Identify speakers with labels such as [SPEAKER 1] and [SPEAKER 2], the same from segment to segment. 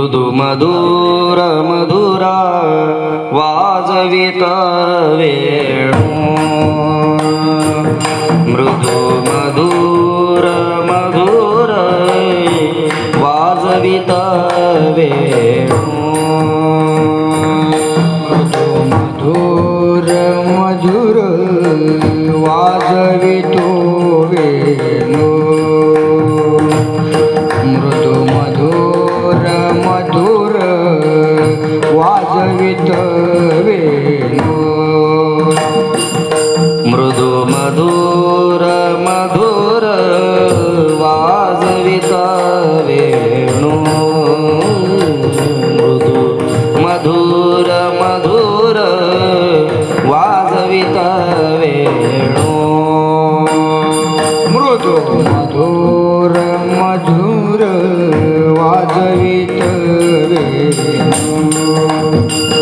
[SPEAKER 1] मृदु मधुर मधुरा वाजवित वेणू मृदु मधुर मधुर वाजवित वेणू
[SPEAKER 2] मृदु मधुर मधुर Thank you.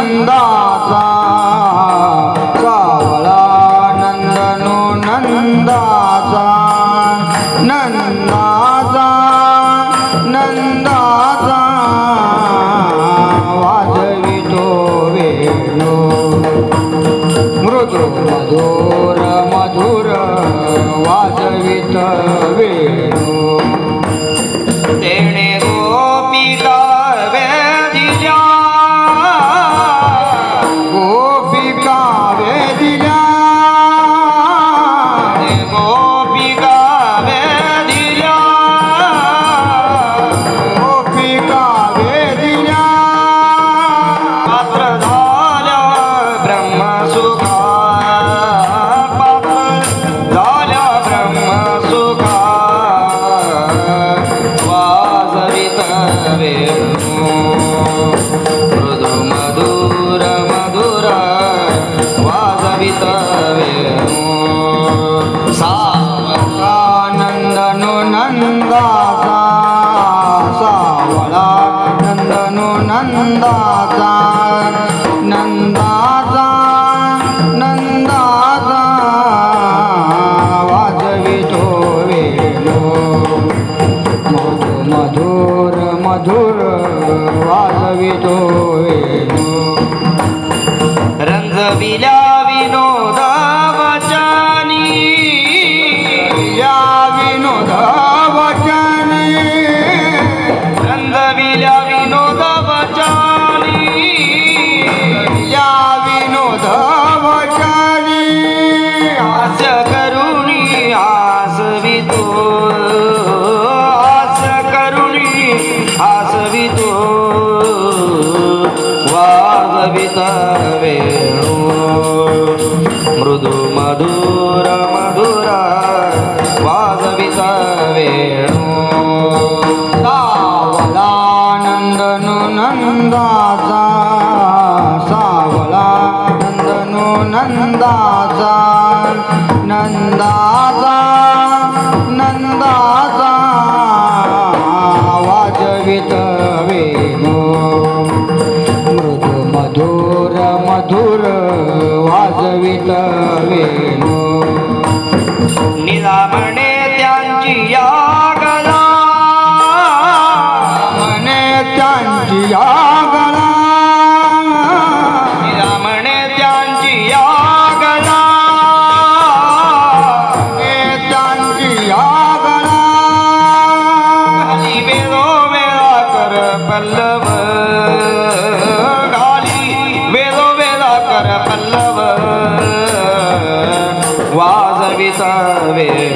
[SPEAKER 2] 真
[SPEAKER 1] 的 नंदाचा सावळा नंदनो नंदाचा नंदाचा
[SPEAKER 2] नंदाचा वाजवितो वेणो मधु मधुर मधुर वाजवितो वेणो
[SPEAKER 1] रंगविला कविता वेणु. मृदु मधुर मधुरा वागविता वेणु.
[SPEAKER 2] सावलानन्दनु नन्दासा सावलानन्दनु नन्दासा नन्दा धूर वाजवित वेणू पल्लव वाजविता
[SPEAKER 1] वेळ